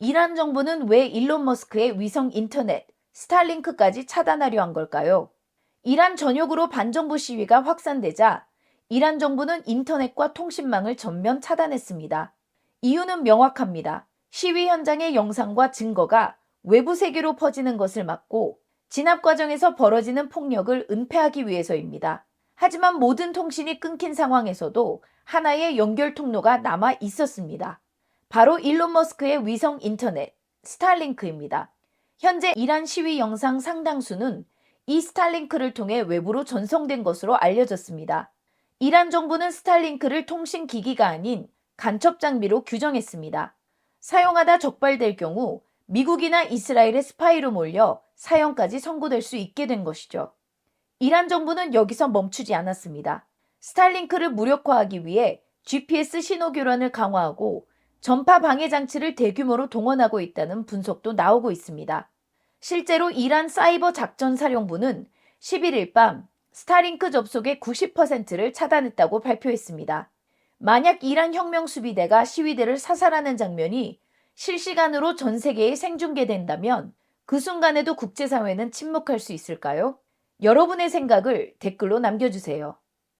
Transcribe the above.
이란 정부는 왜 일론 머스크의 위성 인터넷, 스타링크까지 차단하려 한 걸까요? 이란 전역으로 반정부 시위가 확산되자 이란 정부는 인터넷과 통신망을 전면 차단했습니다. 이유는 명확합니다. 시위 현장의 영상과 증거가 외부 세계로 퍼지는 것을 막고 진압 과정에서 벌어지는 폭력을 은폐하기 위해서입니다. 하지만 모든 통신이 끊긴 상황에서도 하나의 연결 통로가 남아 있었습니다. 바로 일론 머스크의 위성 인터넷, 스타링크입니다. 현재 이란 시위 영상 상당수는 이 스타링크를 통해 외부로 전송된 것으로 알려졌습니다. 이란 정부는 스타링크를 통신 기기가 아닌 간첩 장비로 규정했습니다. 사용하다 적발될 경우 미국이나 이스라엘의 스파이로 몰려 사형까지 선고될 수 있게 된 것이죠. 이란 정부는 여기서 멈추지 않았습니다. 스타링크를 무력화하기 위해 GPS 신호 교란을 강화하고 전파 방해 장치를 대규모로 동원하고 있다는 분석도 나오고 있습니다. 실제로 이란 사이버 작전 사령부는 11일 밤 스타링크 접속의 90%를 차단했다고 발표했습니다. 만약 이란 혁명 수비대가 시위대를 사살하는 장면이 실시간으로 전 세계에 생중계된다면 그 순간에도 국제사회는 침묵할 수 있을까요? 여러분의 생각을 댓글로 남겨주세요.